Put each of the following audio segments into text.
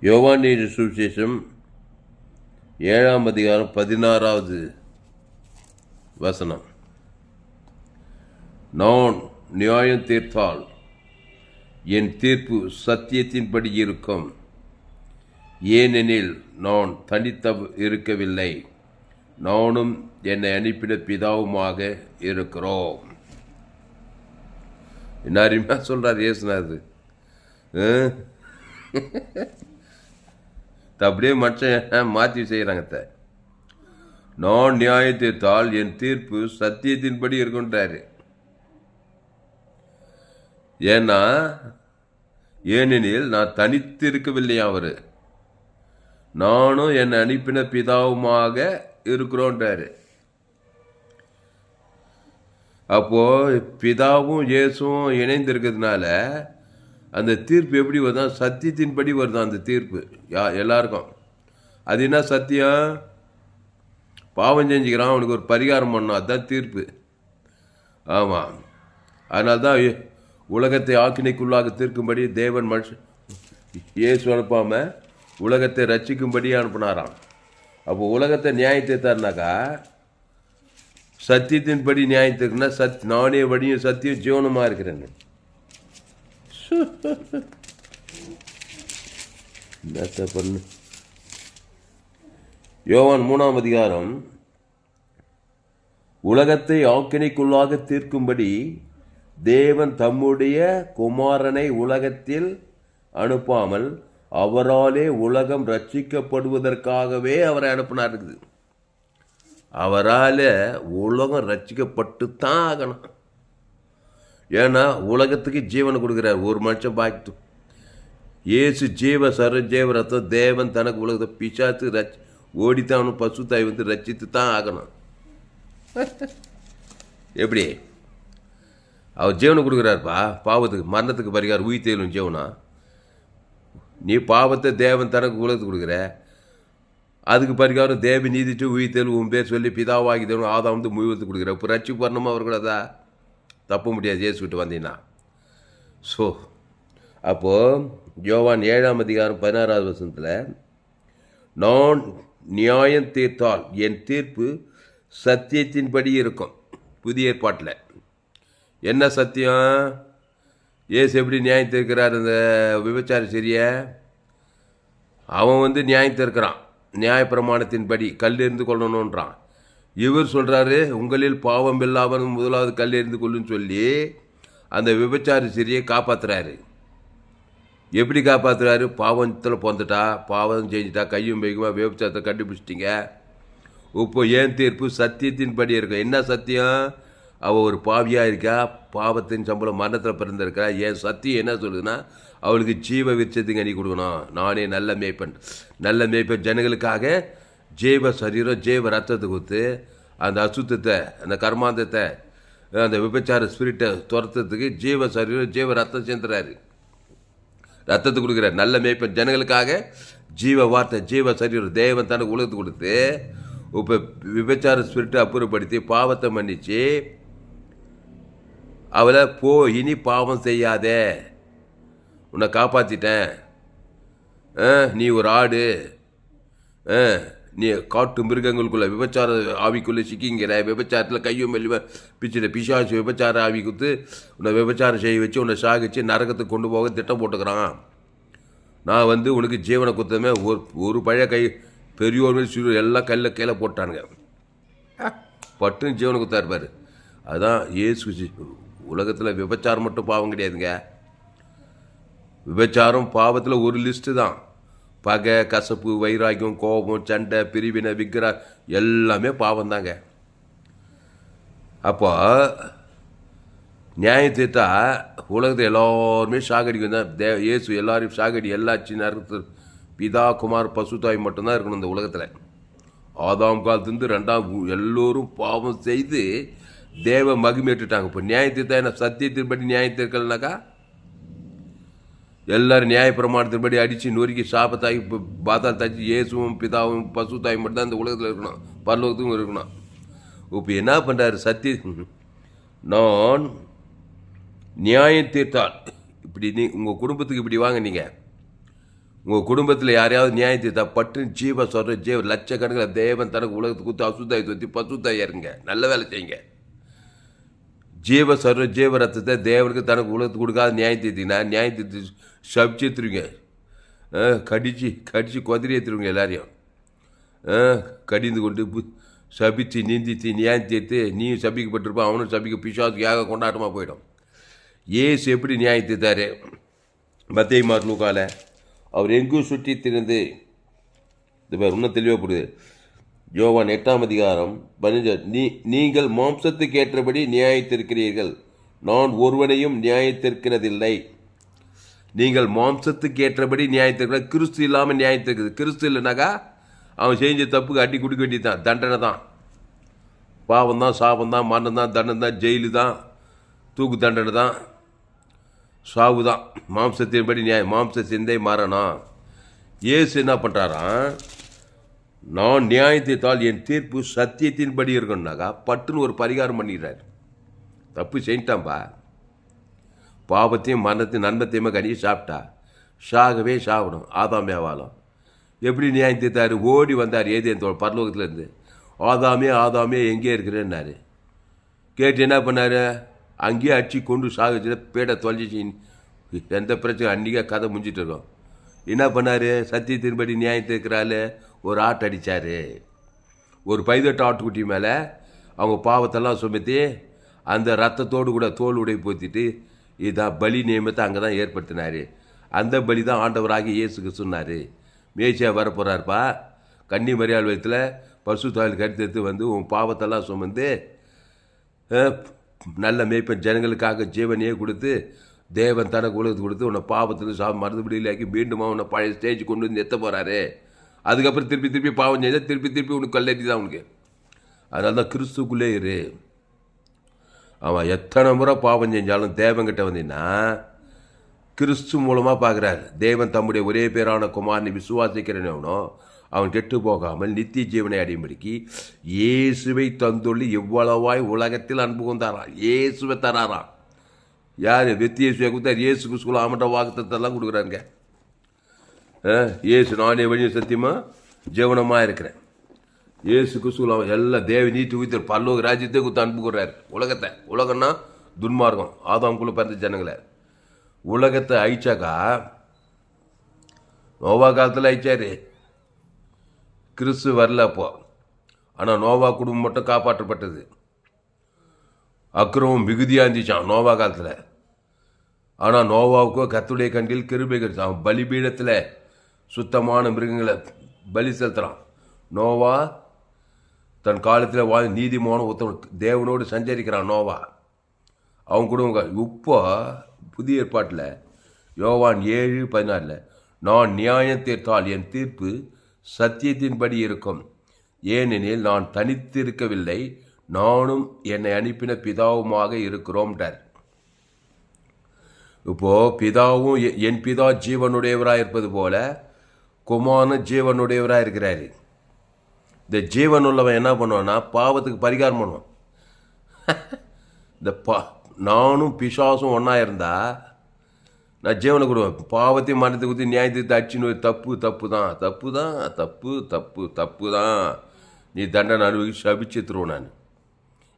யோவானியர் சுவிசேஷம் ஏழாம் அதிகாரம் பதினாறாவது வசனம். நான் நியாயம் தீர்த்தால் என் தீர்ப்பு சத்தியத்தின்படி இருக்கும். ஏனெனில் நான் தனித்த இருக்கவில்லை. நானும் என்னை அனுப்பின பிதாவுமாக இருக்கிறோம். என்ன அருமையாக சொல்கிறார் ஏசுனாரு அப்படியே மனுஷன் மாற்றி செய்கிறாங்க நான் நியாயம் என் தீர்ப்பு சத்தியத்தின்படி இருக்குன்றாரு. ஏன்னா ஏனெனில் நான் தனித்து இருக்கவில்லையா அவரு? நானும் என்னை அனுப்பின பிதாவுமாக இருக்கிறோன்றாரு. அப்போ பிதாவும் இயேசுவும் இணைந்திருக்கிறதுனால அந்த தீர்ப்பு எப்படி வருதான் சத்தியத்தின்படி வருதான் அந்த தீர்ப்பு? யா எல்லாருக்கும். அது என்ன சத்தியம்? பாவம் செஞ்சுக்கிறான் அவனுக்கு ஒரு பரிகாரம் பண்ணணும் அதுதான் தீர்ப்பு. ஆமாம் அதனால தான் உலகத்தை ஆக்கினைக்குள்ளாக தீர்க்கும்படி தேவன் மனுஷன் ஏசு அனுப்பாமல் உலகத்தை ரட்சிக்கும்படி அனுப்புனாராம். அப்போ உலகத்தை நியாயத்தை தீர்த்தாருனாக்கா சத்தியத்தின்படி நியாயத்துக்குன்னா சத் நானே வழியும் சத்தியம் ஜீவனமாக இருக்கிறேன்னு. பண்ணு. யோவான் மூணாம் அதிகாரம். உலகத்தை ஆக்கினைக்குள்ளாக தீர்க்கும்படி தேவன் தம்முடைய குமாரனை உலகத்தில் அனுப்பாமல் அவராலே உலகம் ரட்சிக்கப்படுவதற்காகவே அவரை அனுப்பினார் இருக்குது. அவரால் உலகம் ரட்சிக்கப்பட்டு தான் ஆகணும். ஏன்னா உலகத்துக்கு ஜீவனை கொடுக்குறார் ஒரு மனுஷன் பாக்கி ஏசு ஜீவ சர ஜீவ ரத்தம் தேவன் தனக்கு உலகத்தை பிசாத்து ரச் ஓடித்தான் பசு தாய் வந்து ரச்சித்து தான் ஆகணும். எப்படி? அவர் ஜீவனை கொடுக்குறாருப்பா. பாவத்துக்கு மரணத்துக்கு பரிகாரம் உயிர் தேலும் ஜீவனா? நீ பாவத்தை தேவன் தனக்கு உலகத்துக்கு கொடுக்குற. அதுக்கு பரிகாரம் தேவி நீதிட்டு உயிர் தேல் உன் பேர் சொல்லி பிதாவாகி தேவனும் ஆதாம் வந்து முழுவதுக்கு கொடுக்குற இப்போ ரட்சி பண்ணணுமா அவர் தப்ப முடியாது இயேசு விட்டு வந்தீங்கன்னா ஸோ அப்போது யோவான் ஏழாம் அதிகாரம் பதினாறாவது வருஷத்தில் நான் நியாயம் தீர்த்தால் என் தீர்ப்பு சத்தியத்தின்படி இருக்கும். புதிய ஏற்பாட்டில். என்ன சத்தியம்? ஏசு எப்படி நியாயம் தீர்க்கிறார் இந்த விபச்சார சரியா அவன் வந்து நியாயம் தீர்க்கிறான். நியாயப்பிரமாணத்தின்படி கல் இருந்து கொள்ளணுன்றான். இவர் சொல்கிறாரு உங்களில் பாவம் இல்லாமல் முதலாவது கல் எறிந்து கொள்ளுன்னு சொல்லி அந்த விபச்சார சிறியை காப்பாற்றுறாரு எப்படி காப்பாற்றுறாரு பாவத்தில் பிறந்துட்டா பாவம் செஞ்சுட்டா கையும் பைக்குமா விபச்சாரத்தை கண்டுபிடிச்சிட்டிங்க. இப்போ ஏன் தீர்ப்பு? சத்தியத்தின் படி இருக்கும் என்ன சத்தியம்? அவள் ஒரு பாவியாக இருக்கா? பாவத்தின் சம்பளம் மரணத்தில் பிறந்திருக்கா? என் சத்தியம் என்ன சொல்லுதுன்னா அவளுக்கு ஜீவ விருச்சத்துக்கு அணி கொடுக்கணும். நானே நல்ல மேய்ப்பன். நல்ல மேய்ப்பன் ஜனங்களுக்காக ஜீவ சரீரம் ஜீவ ரத்தத்தை கொடுத்து அந்த அசுத்தத்தை அந்த கர்மாந்தத்தை அந்த விபச்சார ஸ்பிரிட்டை துரத்துறதுக்கு ஜீவ சரீரம் ஜீவ ரத்தம் சேர்ந்துறாரு ரத்தத்தை கொடுக்குறாரு. நல்ல மேய்ப்பன். ஜனங்களுக்காக ஜீவ வார்த்தை ஜீவ சரீரம் தேவன் தனக்கு உலகத்து கொடுத்து இப்போ விபச்சார ஸ்பிரிட்டை அப்புறப்படுத்தி பாவத்தை மன்னிச்சு அவளை போ இனி பாவம் செய்யாதே. உன்னை காப்பாற்றிட்டேன் ஆ, நீ ஒரு ஆடு. ஆ, நீ காட்டு மிருகங்களுக்குள்ள விபச்சார ஆவிக்குள்ளே சிக்கிங்கிற விபச்சாரத்தில் கையும் மெல்லுவ பிச்சுட பிசாசு விபச்சார ஆவி குத்து உன்னை விபச்சாரம் செய்ய வச்சு உன்னை சாகிச்சு நரகத்துக்கு கொண்டு போக திட்டம் போட்டுக்கிறான். நான் வந்து உனக்கு ஜீவனை குத்தமே ஒரு ஒரு பழைய கை பெரியோர் சிறு எல்லாம் கல்ல கீழே போட்டானுங்க. பட்டுன்னு ஜீவனை குத்தா இருப்பார் அதுதான் ஏசு உலகத்தில் விபச்சாரம் மட்டும் பாவம் கிடையாதுங்க. விபச்சாரம் பாவத்தில் ஒரு லிஸ்ட்டு தான். பகை கசப்பு வைராக்கியம் கோபம் சண்டை பிரிவினை விக்கிர எல்லாமே பாவம் தாங்க. அப்போ நியாயம் தீர்த்தா உலகத்தை எல்லாருமே சாகடிக்கும் தான். தே இயேசு எல்லாரையும் சாகடி எல்லாச்சு நேரத்து பிதா குமார் பசுத்தாய் மட்டும்தான் இருக்கணும் இந்த உலகத்தில். ஆதாம் காலத்துலேருந்து ரெண்டாம் எல்லோரும் பாவம் செய்து தேவ மகிமேட்டுட்டாங்க இப்போ நியாயம் தீர்த்தா என்ன? சத்தியத்தின்படி நியாயம் தீர்க்கலனாக்கா எல்லாரும் நியாயப்பிரமாணத்தின்படி அடித்து நொறுக்கி சாப்பத்தாகி இப்போ பாதாள் தாச்சி இயேசுவும் பிதாவும் பசு தாய் மட்டும்தான் இந்த உலகத்தில் இருக்கணும். பரலோகத்துக்கும் இருக்கணும். இப்போ என்ன பண்ணுறாரு சத்தி? நான் நியாயம் தீர்த்தால் இப்படி நீ உங்கள் குடும்பத்துக்கு இப்படி வாங்க நீங்கள் உங்கள் குடும்பத்தில் யாரையாவது நியாயம் தீர்த்தா பட்டு ஜீவ சொல்கிற ஜீவ லட்சக்கணக்கில் தேவன் தனக்கு உலகத்துக்கு குத்து அசுத்தாய் தொத்தி பசுத்தாய் இருங்க நல்ல வேலை செய்யுங்க. ஜீவ சர்வ ஜீவ ரத்தத்தை தேவனுக்கு தனக்கு உலகத்துக்கு கொடுக்காத நியாயத்தை தீங்கன்னா நியாயத்தை சபிச்சு ஏற்றுருங்க கடிச்சு கடிச்சு கொதிரி ஏற்றுருங்க எல்லாரையும். ஆ, கடிந்து கொண்டு பு- சபித்து நிந்தித்து நியாயம் தீர்த்து நீயும் சபிக்கப்பட்டிருப்பான் அவனும் சபிக்க பிசாசுக்கு யாக கொண்டாட்டமாக போயிடும். ஏசு எப்படி நியாயம் தீர்த்தாரு? மத்திய மார்லூக்கால அவர் எங்கும் சுற்றி திருந்து இந்த மாதிரி இன்னும் தெளிவாகப்படுது யோவான் எட்டாம் அதிகாரம் பதினஞ்சு. நீ நீங்கள் மாம்சத்துக்கு ஏற்றபடி நியாயத்திருக்கிறீர்கள். நான் ஒருவனையும் நியாயத்திருக்கிறதில்லை. நீங்கள் மாம்சத்துக்கு ஏற்றபடி நியாயத்திற்கு கிறிஸ்து இல்லாமல் நியாயத்திருக்குது கிறிஸ்து இல்லைனாக்கா அவன் செஞ்ச தப்புக்கு அடி வேண்டியது தான் தண்டனை தான். பாவம் தான் சாபம் தான் மரணம் தான் தண்டனை தான் ஜெயிலு தான் தூக்கு தண்டனை தான் சாவு தான் மாம்சத்தின்படி நியாயம் மாம்ச சிந்தை மரணம் ஏசு என்ன பண்ணுறாராம் நான் நியாயத்தைத்தால் என் தீர்ப்பு சத்தியத்தின்படி இருக்கணும்னாக்கா பட்டுன்னு ஒரு பரிகாரம் பண்ணிடுறாரு. தப்பு செஞ்சிட்டான்பா பாவத்தையும் மரணத்தையும் நன்மத்தையுமே கடிச்சு சாப்பிட்டா சாகவே சாகணும். ஆதாம் வியாபாரம் எப்படி நியாயம் தீர்த்தார்? ஓடி வந்தார் ஏதே பரலோகத்துலேருந்து. ஆதாமே ஆதாமே எங்கே இருக்கிறேன்னாரு. கேட்டு என்ன பண்ணார்? அங்கேயே அடிச்சு கொண்டு சாகச்சு பேட்டை தொலைஞ்சிச்சு. எந்த பிரச்சனை அன்றைக்கே கதை முடிஞ்சிட்டு இருக்கோம். என்ன பண்ணார்? சத்தியத்தின்படி நியாயம் தீர்க்கிறாள். ஒரு ஆட்டு அடித்தார் ஒரு பைதட்டு ஆட்டுக்குட்டி மேலே அவங்க பாவத்தெல்லாம் சுமத்தி அந்த ரத்தத்தோடு கூட தோல் உடை போத்திட்டு இதான் பலி நியமத்தை அங்கே தான் ஏற்படுத்தினார். அந்த பலி தான் ஆண்டவராகி இயேசுக்கு சொன்னார். மேய்ச்சியாக வரப்போகிறார்ப்பா கன்னி மரியாள் வயத்தில் பசு தாயில் கருத்தெடுத்து வந்து உன் பாவத்தெல்லாம் சுமந்து நல்ல மேய்ப்பன் ஜனங்களுக்காக ஜீவனையே கொடுத்து தேவன் தனக்கு உலகத்துக்கு கொடுத்து உன்னை பாவத்துக்கு சா மருந்துபடியிலாக்கி மீண்டும் உன்னை பழைய ஸ்டேஜ் கொண்டு வந்து எத்த போகிறாரு அதுக்கப்புறம் திருப்பி திருப்பி பாவம் செஞ்சால் திருப்பி திருப்பி உனக்கு கல்லறி தான் உனக்கு. அதனால தான் கிறிஸ்துக்குள்ளே இரு. அவன் எத்தனை முறை பாவம் செஞ்சாலும் தேவங்கிட்ட வந்தீங்கன்னா கிறிஸ்து மூலமாக பார்க்குறாரு தேவன் தம்முடைய ஒரே பேரான குமாரனை விசுவாசிக்கிறனவனோ அவன் கெட்டு போகாமல் நித்திய ஜீவனை அடையும்படிக்கு இயேசுவை தந்துள்ளி எவ்வளவாய் உலகத்தில் அன்பு கொண்டாராம். இயேசுவை தராராம். யார்? வெத்தியேசுவை கொடுத்தார். இயேசு குஸ்குலாம் அவன்கிட்ட வாக்குத்தத்தெல்லாம் கொடுக்குறாங்க ஏசு இயேசு நானே வழியும் சத்தியமாக ஜீவனமாக இருக்கிறேன். ஏசு குசுலாம் எல்லாம் தேவி நீட்டி ஊற்றி பல்லோக ராஜ்யத்தை கொடுத்து அனுப்புகிறார் உலகத்தை. உலகம்னா துன்மார்க்கம். ஆதாம்குள்ளே பிறந்த ஜனங்களை. உலகத்தை அழிச்சாக்கா நோவா காலத்தில் அழிச்சாரு. கிறிஸ்து வரல அப்போ. ஆனால் நோவா குடும்பம் மட்டும் காப்பாற்றப்பட்டது. அக்கிரமம் மிகுதியாக இருந்துச்சான் நோவா காலத்தில். ஆனால் நோவாவுக்கோ கத்துடைய கண்டில் கிருபை கிடைச்சான் பலிபீடத்தில் சுத்தமான மிருகங்களை பலி செலுத்துகிறான் நோவா தன் காலத்தில் வாழ் நீதிமான ஒருத்தன் தேவனோடு சஞ்சரிக்கிறான் நோவா. அவங்க குடும்பம் இப்போ புதிய ஏற்பாட்டில் யோவான் ஏழு பதினாறில் நான் நியாயம் தீர்த்தால் என் தீர்ப்பு சத்தியத்தின்படி இருக்கும். ஏனெனில் நான் தனித்திருக்கவில்லை நானும் என்னை அனுப்பின பிதாவுமாக இருக்கிறோம்டார் இப்போது பிதாவும் எ- என் பிதா ஜீவனுடையவராக இருப்பது போல குமான ஜீவனுடையவராக இருக்கிறாரு. இந்த ஜீவன் உள்ளவன் என்ன பண்ணுவான்னா பாவத்துக்கு பரிகாரம் பண்ணுவான். இந்த பா நானும் பிசாசும் ஒன்றா இருந்தால் நான் ஜீவனை கொடுவேன். பாவத்தையும் மனத்தை குத்தி நியாயத்தை அடிச்சுன்னு தப்பு தப்பு தான் தப்பு தான் தப்பு தப்பு தப்பு தான் நீ தண்டனை அனுபவிச்சு சபிச்சுத்துருவோம் நான்.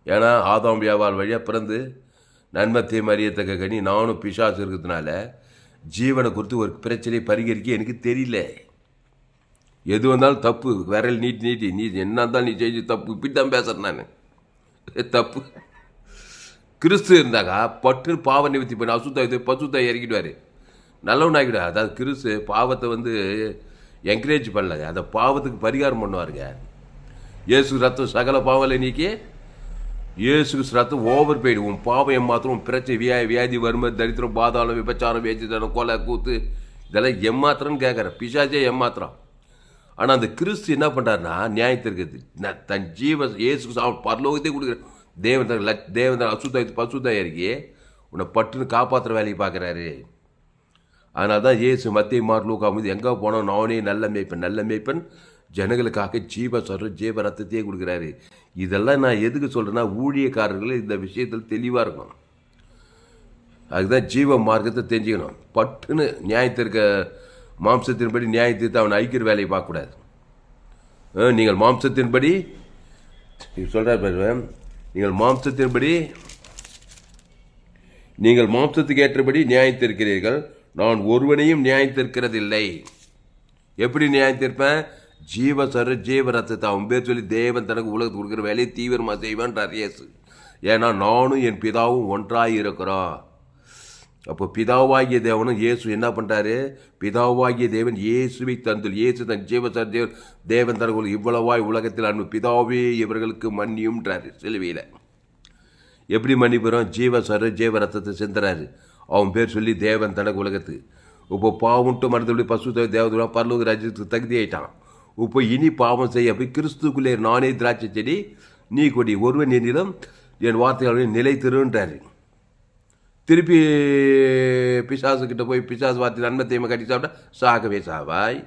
ஏன்னா ஆதாம் வியாபாரம் வழியாக பிறந்து நன்மத்தையும் அறியத்தக்க கனி நானும் பிசாசு இருக்கிறதுனால ஜீவனை குறித்து ஒரு பிரச்சனையை பரிகரிக்க எனக்கு தெரியல. எது வந்தாலும் தப்பு விரல் நீட்டி நீட்டி நீ என்ன இருந்தாலும் நீ செஞ்சு தப்பு இப்படி தான் பேசுகிறேன் நான். தப்பு. கிறிஸ்து இருந்தாக்கா பட்டு பாவ நிவர்த்தி பண்ணி அசுத்த பசுத்த இறக்கிடுவார் நல்லவன் ஆகிடுவார். அதாவது கிறிஸ்து பாவத்தை வந்து என்கரேஜ் பண்ணல. அந்த பாவத்துக்கு பரிகாரம் பண்ணுவாருங்க. இயேசு ரத்தம் சகல பாவலை நீக்கி இயேசு ரத்தம் ஓவர் போயிடு உன் பாவம் எம்மாத்திரம் பிரச்சனை வியா வியாதி வறுமை தரித்திரம் பாதாளம் விபச்சாரம் வேச்சிதனம் கொலை கூத்து இதெல்லாம் எம்மாத்திரம்னு கேட்குறேன் பிசாச்சே எம்மாத்திரம் ஆனால் அந்த கிறிஸ்து என்ன பண்ணுறாருன்னா நியாயத்திற்கு நான் தன் ஜீவ இயேசு அவன் பரலோகத்தையே கொடுக்குறேன் தேவன் தன் லட் தேவன் தன் அசுத்த பசுத்த உன்னை பட்டுன்னு காப்பாற்றுற வேலையை பார்க்குறாரு. அதனால தான் இயேசு மத்திய மார்லூக்கா வந்து எங்கே போனோம் நானே நல்ல மேய்ப்பன் நல்ல மேய்ப்பன். ஜனங்களுக்காக ஜீவ சொல்கிற ஜீவ ரத்தத்தையே கொடுக்குறாரு. இதெல்லாம் நான் எதுக்கு சொல்கிறேன்னா ஊழியக்காரர்கள் இந்த விஷயத்தில் தெளிவாக இருக்கணும். அதுதான் ஜீவ மார்க்கத்தை தெரிஞ்சுக்கணும். பட்டுன்னு நியாயத்திற்க மாம்சத்தின்படி நியாய தீர்த்து அவன் ஐக்கிற வேலையை பார்க்கக்கூடாது. ஆ, நீங்கள் மாம்சத்தின்படி சொல்கிறார் பாரு நீங்கள் மாம்சத்தின்படி நீங்கள் மாம்சத்துக்கு ஏற்றபடி நியாயத்திருக்கிறீர்கள் நான் ஒருவனையும் நியாயத்திருக்கிறதில்லை எப்படி நியாயத்திருப்பேன் ஜீவ சர ஜீவ ரத்தத்தை அவன் பேர் சொல்லி தேவன் தனக்கு உலகத்துக்கு கொடுக்குற வேலையை தீவிரமாக செய்வான்றார் இயேசு. ஏன்னா நானும் என் பிதாவும் ஒன்றாக இருக்கிறோம் அப்போ பிதாவாகிய தேவனும் இயேசு என்ன பண்ணுறாரு பிதாவாகிய தேவன் இயேசுவை தந்துள் இயேசு தன் ஜீவ தேவன் தேவன் தனக்கு இவ்வளவாய் உலகத்தில் அன்பு பிதாவே இவர்களுக்கு மன்னியும்ன்றாரு சிலுவையில். எப்படி மன்னிப்புறோம்? ஜீவசர் ஜீவ ரத்தத்தை சிந்துறாரு. அவன் பேர் சொல்லி தேவன் தனக்கு உலகத்து. இப்போ பாவம்ட்டு மனதுபடி பசு தேவதுரா பரலோக ராஜ்யத்துக்கு தகுதி ஆயிட்டான். இப்போ இனி பாவம் செய்ய போய் கிறிஸ்துக்குள்ளே நானே திராட்சை செடி நீ கொடி ஒருவன் என்னிடம் என் வார்த்தையாளர் நிலை திருன்றாரு திருப்பி பிசாசுக்கிட்ட போய் பிசாசு பார்த்து நன்மை தீமை கட்டி சாப்பிட்டா சாகவே சாவாய்.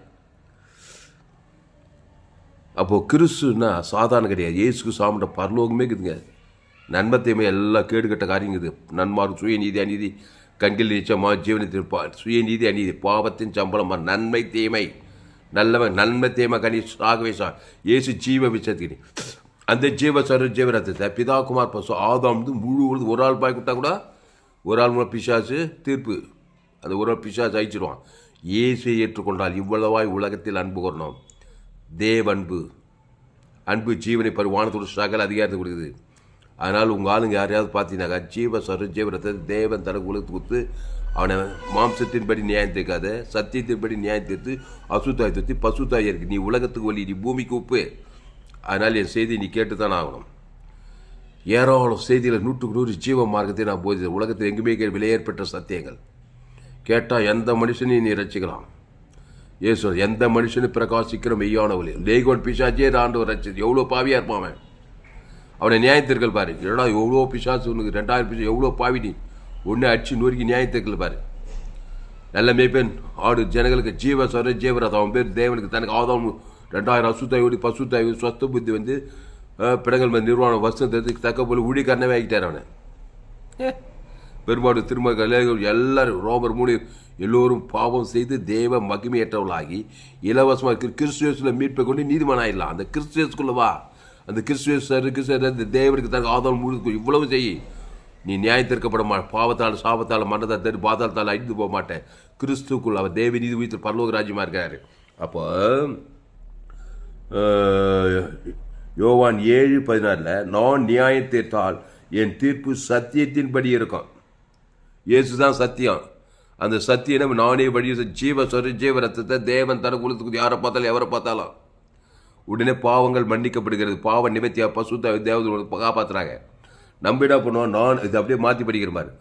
அப்போது கிறிஸ்துனா சாதாரண கிடையாது. இயேசுக்கு சாப்பிட்ட பரலோகமே இருக்குதுங்க. நன்மை தீமை எல்லாம் கேடுகட்ட காரியங்குது நன்மார்க்கு சுயநீதி அநீதி கண்டில் நிச்சயமா ஜீவனத்தின் பா சுயநீதி அநீதி பாவத்தின் சம்பளமா நன்மை தீமை நல்லவன் நன்மை தீமை கனி சாகவே சா இயேசு ஜீவ விசத்துக்கு அந்த ஜீவ சர ஜீவ பிதா குமார் பசு ஆதாம் முழு ஒரு ஆள் பாய் கொடுத்தா கூட ஒரு ஆள் மூலம் பிசாசு தீர்ப்பு. அந்த ஒரு ஆள் பிசாசு அழிச்சிடுவான். இயேசுவை ஏற்றுக்கொண்டால் இவ்வளவாய் உலகத்தில் அன்பு கூறணும் தேவ அன்பு. அன்பு ஜீவனை பருவானத்தோடு சகல அதிகாரத்தை கொடுக்குது. அதனால் உங்கள் ஆளுங்க யாரையாவது பார்த்தீங்கன்னாக்கா ஜீவ சரு ஜீவரத்தை தேவன் தனக்கு உலகத்து கொடுத்து அவனை மாம்சத்தின்படி நியாயம் தீர்க்காத சத்தியத்தின்படி நியாயம் தீர்த்து அசுத்தாய் தீர்த்து பசுத்தாய் இருக்கு. நீ உலகத்துக்கு ஒலி நீ பூமிக்கு உப்பு. அதனால் என் செய்தி நீ கேட்டு தான் ஆகணும். ஏராளம் செய்தியில் நூற்றுக்கு நூறு ஜீவ மார்க்கத்தை நான் போதித்தேன். உலகத்தில் எங்குமே கே- விலையேற்பட்ட சத்தியங்கள். கேட்டால் எந்த மனுஷனையும் நீ ரசிக்கலாம் ஏசு எந்த மனுஷனும் பிரகாசிக்கிற மெய்யான ஒளி லேகோன் பிசாச்சே ஆண்டவர் ரசித்து எவ்வளோ பாவியாக இருப்பான் அவன்? அவனை நியாயத்திற்கள் பாரு. ஏடா எவ்வளோ பிசாசு உனக்கு ரெண்டாயிரம் பிசா எவ்வளோ பாவி நீ? ஒன்று அடிச்சு நொறுக்கி நியாயத்திற்கள் பாரு. நல்ல மேய்ப்பெண் ஆடு ஜனங்களுக்கு ஜீவ சொர ஜீவரதம் அவன் பேர் தேவனுக்கு தனக்கு ஆதாம் ரெண்டாயிரம் அசுத்தாயோடு பசுத்தாயோடு பசுத்தாய் சொத்த புத்தி வந்து பிடங்கள் மேல் நிர்வாணம் வசந்தத்துக்கு தக்க போல ஊழியக்காரனவே ஆகிட்டார் அவனை. பெரும்பாடு திரும்ப கல்யாணம் எல்லாரும் ரோமர் மூணு எல்லோரும் பாவம் செய்து தேவ மகிமையற்றவர்களாகி இலவசமாக இருக்கிற கிறிஸ்துவஸில் மீட்பை கொண்டு நீதிமான் ஆயிடலாம் அந்த கிறிஸ்துவஸ்குள்ள வா. அந்த கிறிஸ்துவருக்கு அந்த தேவனுக்கு தனக்கு ஆதாரம் முழு இவ்வளவு செய். நீ நியாயத்திற்கப்பட மா பாவத்தால் சாபத்தால் மன்னதால் தரு பாதாளத்தால் அழிந்து போக மாட்டேன். கிறிஸ்துக்குள் அவர் தேவ நீதி உயிர்த்து பரலோக ராஜ்யமாக இருக்காரு. அப்போ யோவான் ஏழு பதினாறில் நான் நியாயம் தீர்த்தால் என் தீர்ப்பு சத்தியத்தின்படி இருக்கும். இயேசு தான் சத்தியம். அந்த சத்தியம் நானே வழி ஜீவ சொரு ஜீவ ரத்தத்தை தேவன் தனக்கு குலத்துக்கு யாரை பார்த்தாலும் எவரை பார்த்தாலும். உடனே பாவங்கள் மன்னிக்கப்படுகிறது. பாவ நிவர்த்தியா பசுத்த தேவதை காப்பாத்துறாங்க. நம்பிடா பண்ணுவோம்? நான் இது அப்படியே மாற்றி படிக்கிற மாதிரி.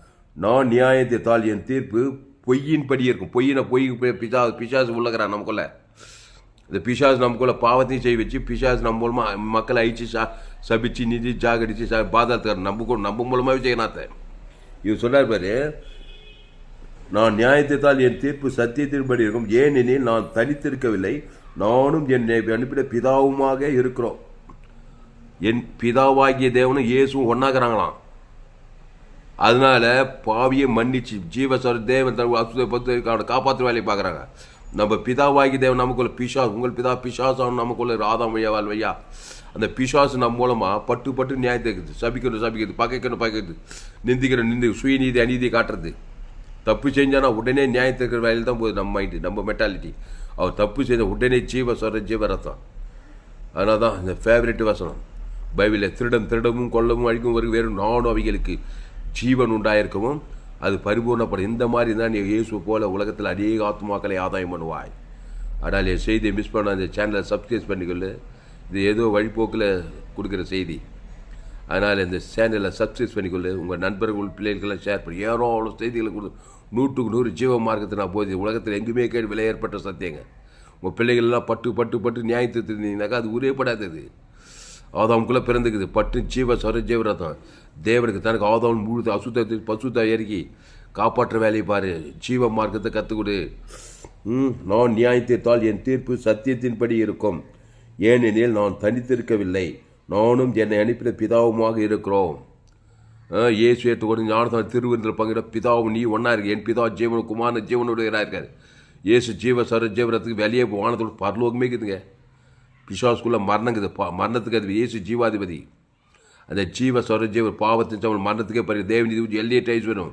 நான் நியாயத்தை தாள் என் தீர்ப்பு பொய்யின் படி இருக்கும். பொய்யின பொய் பிசா பிசாசு உள்ளகிறான் நமக்குள்ள. இந்த பிசாஸ் நமக்குள்ள பாவத்தையும் செய்ய வச்சு பிசாஸ் நம்ம மூலமாக மக்களை அழிச்சு சா சபிச்சு நிதி ஜாகடிச்சு சா பாதாத்துக்காரன் நம்ம கூட நம்ம மூலமாகவே செய்யணாத்த இவர் சொன்னார் பாரு நான் நியாயத்தைத்தால் என் தீர்ப்பு சத்தியத்தின்படி இருக்கும். ஏனெனில் நான் தனித்திருக்கவில்லை. நானும் என்னை அனுப்பிட பிதாவுமாக இருக்கிறோம். என் பிதாவாகிய தேவனும் இயேசுவும் ஒன்றாகிறாங்களாம் அதனால பாவியை மன்னிச்சு ஜீவசர தேவன் தன் அசுத பத்து காப்பாற்று வேலையை பார்க்குறாங்க. நம்ம பிதாவாகி தேவன் நமக்குள்ள பிசாஸ் உங்கள் பிதா பிசாசான் நமக்குள்ள ராதாம் வையா வாழ்வையா அந்த பிசாசு நம்ம மூலமாக பட்டு பட்டு நியாயத்தைக்குது சபிக்கணும் சபிக்கிறது பகைக்கணும் பகைக்கிறது நிந்திக்கிற நிந்தி சுயநீதி அநீதியை காட்டுறது. தப்பு செஞ்சானா உடனே நியாயத்திற்கிற இருக்கிற வேலையில் தான் போகுது நம்ம மைண்டு நம்ம மெட்டாலிட்டி அவர் தப்பு செய்த உடனே ஜீவ சொல்கிற ஜீவ ரத்தம். அதனால தான் இந்த ஃபேவரட் வசனம். பைபிளில் திருடம் திருடமும் கொள்ளவும் அழிக்கும் ஒரு வேறு நானும் அவைகளுக்கு ஜீவன் உண்டாயிருக்கவும் அது பரிபூர்ணப்படும். இந்த மாதிரி தான் நீ இயேசு போல உலகத்தில் அநேக ஆத்மாக்களை ஆதாயம் பண்ணுவாய். ஆனால் என் செய்தியை மிஸ் பண்ண அந்த சேனலை சப்ஸ்கிரைப் பண்ணிக்கொள்ளு. இது ஏதோ வழிபோக்கில் கொடுக்குற செய்தி. அதனால் இந்த சேனலை சப்ஸ்கிரைப் பண்ணிக்கொள்ளு. உங்கள் நண்பர்கள் பிள்ளைகளுக்கெல்லாம் ஷேர் பண்ணி. ஏறோ அவ்வளோ செய்திகளை கொடு. நூற்றுக்கு நூறு ஜீவ மார்க்கத்தை நான் போதி உலகத்தில் எங்குமே கேட்டு விலை ஏற்பட்ட சத்தியங்க. உங்கள் பிள்ளைகள்லாம் பட்டு பட்டு பட்டு நியாயத்தை இருந்தீங்கன்னாக்கா அது உரியப்படாதது ஆதாமுக்குள்ளே பிறந்துக்குது. பட்டு ஜீவ சொர ஜீவரதம் தேவனுக்கு தனக்கு ஆதாம் முழுது அசுத்தத்தை பசுத்த இறக்கி காப்பாற்ற வேலையை பாரு. ஜீவ மார்க்கத்தை கற்றுக் கொடு ம், நான் நியாயத்தீர்த்தால் என் தீர்ப்பு சத்தியத்தின்படி இருக்கும். ஏனெனில் நான் தனித்திருக்கவில்லை. நானும் என்னை அனுப்பின பிதாவுமாக இருக்கிறோம். இயேசு ஏற்றுக்கொண்டு ஞானத்தான் திருவிருந்தில் பங்கிட பிதாவும் நீ ஒன்றா இருக்கு. என் பிதா ஜீவன குமாரன் ஜீவனுடைய இருக்கார். இயேசு ஜீவ சர ஜீவனத்துக்கு வெளியே வானத்தோடு பரலோகமே இருக்குதுங்க. பிசாசுக்குள்ள மரணங்குது பா மரணத்துக்கு அது இயேசு ஜீவாதிபதி. அந்த ஜீவ சொர ஜீவ பாவத்தின் சமன் மரணத்துக்கே பரி தேவநீதி எல்லையற்ற ஐஸ்வரம்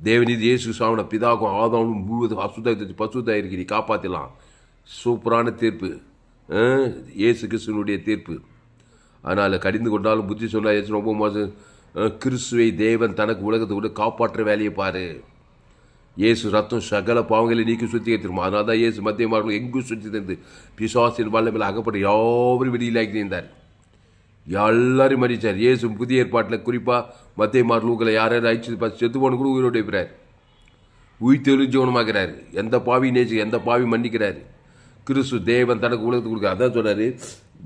தேவநீதி இயேசு சாமன பிதாக்கும் ஆதாவும் முழுவதும் அசுத்தாயத்தை பசுத்தாய் இருக்கிறீ காப்பாற்றலாம் சூப்பரான தீர்ப்பு. இயேசு கிறிஸ்துவனுடைய தீர்ப்பு. அதனால் கடிந்து கொண்டாலும் புத்தி சொன்னால் இயேசு ரொம்ப மோசம். கிறிஸ்துவை தேவன் தனக்கு உலகத்தை விட காப்பாற்ற வேலையை பாரு. இயேசு ரத்தம் சகல பாவங்களை நீக்கி சுற்றி ஏற்றிருமா அதனால தான் இயேசு மத்திய மார்க்கம் எங்கும் சுற்றி தந்து பிசாசின் வல்லமையில் அகப்பட்டு யாவரும் வெளியிலாக்கி இருந்தார் எல்லாரும் மறிச்சார் இயேசு புதிய ஏற்பாட்டில் குறிப்பாக மத்திய மார்லூக்களை யாரும் அழிச்சு செத்து போன கூட உயிரோடு இருக்கிறார். உயிர் தெளிஞ்சவனமாகிறார் எந்த பாவி நேச்சு எந்த பாவி மன்னிக்கிறார். கிறிஸ்து தேவன் தனக்கு உலகத்துக்கு கொடுக்க அதான் சொன்னார்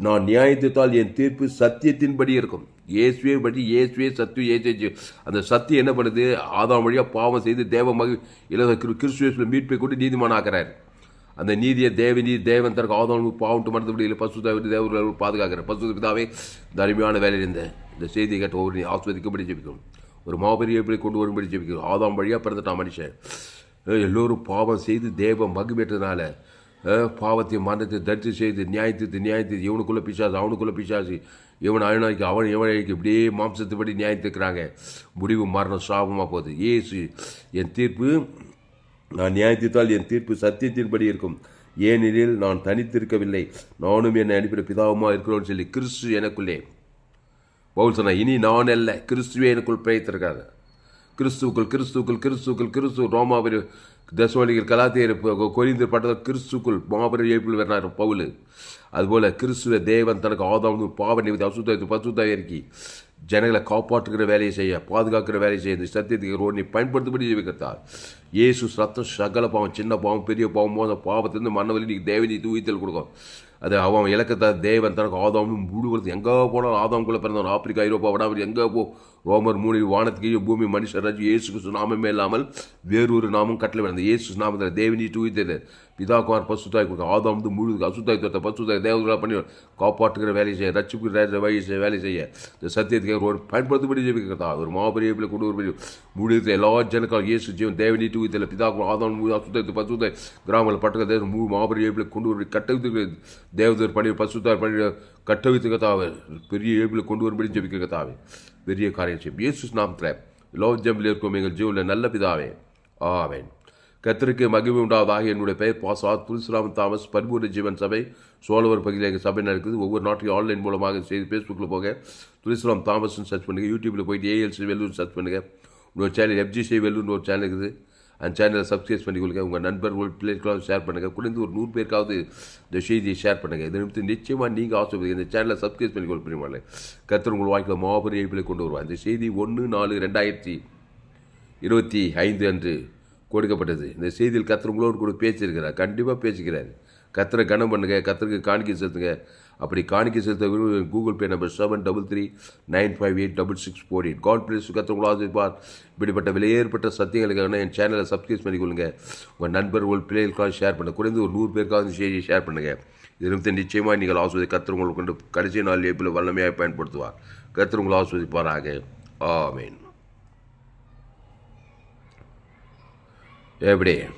நான் நியாயத்தால் என் தீர்ப்பு சத்தியத்தின்படி இருக்கும். இயேசுவே படி இயேசுவே சத்து இயேசு அந்த சத்தியம் என்ன பண்ணுது? ஆதாம் வழியாக பாவம் செய்து தேவ மகி இலவ கிறிஸ்துவேஸ்வரர் மீட்பை கொண்டு நீதிமானாக்குறார். அந்த நீதியை தேவ நீதி தேவன் தனக்கு ஆதாம் பாவம் மறந்து இல்லை பசு தேவர்கள் பாதுகாக்கிறார் பசு பிதாவே இந்த அருமையான வேலையில் இருந்த இந்த செய்தியை கேட்ட ஒவ்வொரு நீ ஆஸ்வதிக்கும்படி ஜெபிக்கும் ஒரு மாபெரிய எப்படி கொண்டு வரும்படி ஜெபிக்கும் ஆதாம் வழியாக பிறந்துட்டான் மனுஷன். எல்லோரும் பாவம் செய்து தேவ மகிமேற்றதுனால பாவத்தை மரணத்தை தரித்து செய்து நியாயத்தை நியாயத்தை இவனுக்குள்ளே பிசாசு அவனுக்குள்ளே பிசாசு இவன் அயனாய்க்கு அவன் இவன் இப்படியே மாம்சத்துப்படி நியாயத்துக்கிறாங்க முடிவு மரணம் சாபமாக போகுது. ஏசு என் தீர்ப்பு நான் நியாயத்தித்தால் என் தீர்ப்பு சத்தியத்தின்படி இருக்கும். ஏனெனில் நான் தனித்திருக்கவில்லை. நானும் என்னை அனுப்பின பிதாவுமா இருக்கிறோன்னு சொல்லி கிறிஸ்து எனக்குள்ளே. பவுல் சொன்னா இனி நான் அல்ல கிறிஸ்துவே எனக்குள் பிரயத்திருக்காது கிறிஸ்துக்குள் கிறிஸ்துக்குள் கிறிஸ்துக்குள் கிறிஸ்து ரோமாபுரி தசோலிகள் கலாத்தியர் கொரிந்து பட்டது கிறிஸ்துக்குள் மாபெரும் எழுப்பில் வர்றார் பவுல். அதுபோல் கிறிஸ்துவ தேவன் தனக்கு ஆதாவும் பாவ நிமித்தி அசுத்த பசுத்தாயிருக்கி ஜனங்களை காப்பாற்றுகிற வேலையை செய்ய பாதுகாக்கிற வேலையை செய்ய இந்த சத்தியத்துக்கு ரோடனை பயன்படுத்தபடி ஜீவிக்கிறார் இயேசு ரத்தம் சகல பாவம் சின்ன பாவம் பெரிய பாவம் மோத பாவத்திலிருந்து மன்னவலி நீ தேவனி தூய்த்தல் கொடுக்கும். அது அவன் இலக்கத்தை தேவன் தனக்கு ஆதாம் மூடுகிறது எங்கே போனாலும் ஆதாம்குள்ளே பிறந்தவன் ஆப்பிரிக்கா ஐரோப்பா வடாமல் எங்கே போ ரோமர் மூணு வானத்துக்கு பூமி மனுஷர் ராஜ் இயேசு நாமமே இல்லாமல் வேறொரு நாமும் கட்டளை வேணும் இயேசு நாமத்தில் தேவனி தூய்த்தது. பிதா குமார் பசுத்தாய் கொடுக்க ஆதாம் வந்து முழு அசுத்தாய் தோட்ட பசுத்தாய் தேவர்களாக பண்ணி காப்பாற்றுகிற வேலையை செய்ய ரட்சிப்புகிற வேலை செய்ய வேலை செய்ய. இந்த சத்தியத்துக்கு ஒரு பயன்படுத்தபடி ஜெபிக்கிறதா ஒரு மாபெரிய கொண்டு ஒரு முழுது எல்லா ஜனக்கால் இயேசு ஜீவன் தேவனி தூய்த்தல பிதா குமார் ஆதாம் முழு அசுத்தாய் பசுத்தாய் கிராமங்கள் பட்டுக்க தேவ முழு மாபெரிய கொண்டு ஒரு கட்டவித்து தேவதர் பண்ணி பசுத்தார் பண்ணி கட்டவித்து கத்தாவே பெரிய ஏபில் கொண்டு வரும்படி ஜெபிக்க பெரிய காரியம் செய்யும். இயேசு நாமத்தில் லோ ஜம்பில் இருக்கும். எங்கள் ஜீவனில் நல்ல பிதாவே. ஆவேன் கத்திற்கு மகிமை உண்டாவதாக. என்னுடைய பெயர் பாசா துல்சிராம் தாமஸ் பரிபூர்ண ஜீவன் சபை சோழவர் பகுதியில் எங்கள் சபை நடக்குது. ஒவ்வொரு நாட்டையும் ஆன்லைன் மூலமாக செய்து ஃபேஸ்புக்கில் போக. துல்சிராம் தாமஸ்னு சர்ச் பண்ணுங்கள் யூடியூப்பில் போயிட்டு ஏஎல்சி வெல்லூர் சர்ச் பண்ணுங்கள் இன்னொரு சேனல் எஃப்ஜிசி வெல்லூர்னு ஒரு சேனல் இருக்குது. அந்த சேனலை சப்ஸ்கிரைப் பண்ணி கொடுங்க உங்கள் நண்பர்கள் பிள்ளைகளுக்கெல்லாம் ஷேர் பண்ணுங்கள் குறைந்து ஒரு நூறு பேருக்காவது இந்த செய்தியை ஷேர் பண்ணுங்கள் இதை நிமித்தம் நிச்சயமாக நீங்கள் ஆசைப்படுங்க இந்த சேனலை சப்ஸ்கிரைப் பண்ணி கொடுப்பீங்க கத்தர் உங்கள் வாழ்க்கையில் மாபெரும் எழுப்பிலை கொண்டு வருவார். இந்த செய்தி ஒன்று நாலு ரெண்டாயிரத்தி இருபத்தி ஐந்து அன்று கொடுக்கப்பட்டது. இந்த செய்தியில் கத்தர் உங்களோடு கூட பேசியிருக்கிறார். கண்டிப்பாக பேசிக்கிறார். கத்தரை கனம் பண்ணுங்கள் கத்தருக்கு காணிக்கை செலுத்துங்க. அப்படி காணிக்கை செலுத்த விரும்ப Google Pay number seven double three nine five eight double six four eight God bless கத்தர் உங்களாக பார் இப்படிப்பட்ட விலையேற்பட்ட சத்தியங்களுக்கான என் சேனலை சப்ஸ்கிரைப் பண்ணி நண்பர் உங்கள் நண்பர்கள் பிள்ளைகளுக்காக ஷேர் பண்ண குறைந்து ஒரு நூறு பேருக்காவது செய்தியை ஷேர் பண்ணுங்கள் இது நிச்சயமாக நீங்கள் ஆஸ்வதி கத்திரங்களை உங்களுக்கு கொண்டு கடைசி நாள் ஏப்பில் வல்லமையாக பயன்படுத்துவார். கத்திரங்களை ஆஸ்வதிப்பாராக ஆமீன். எப்படி?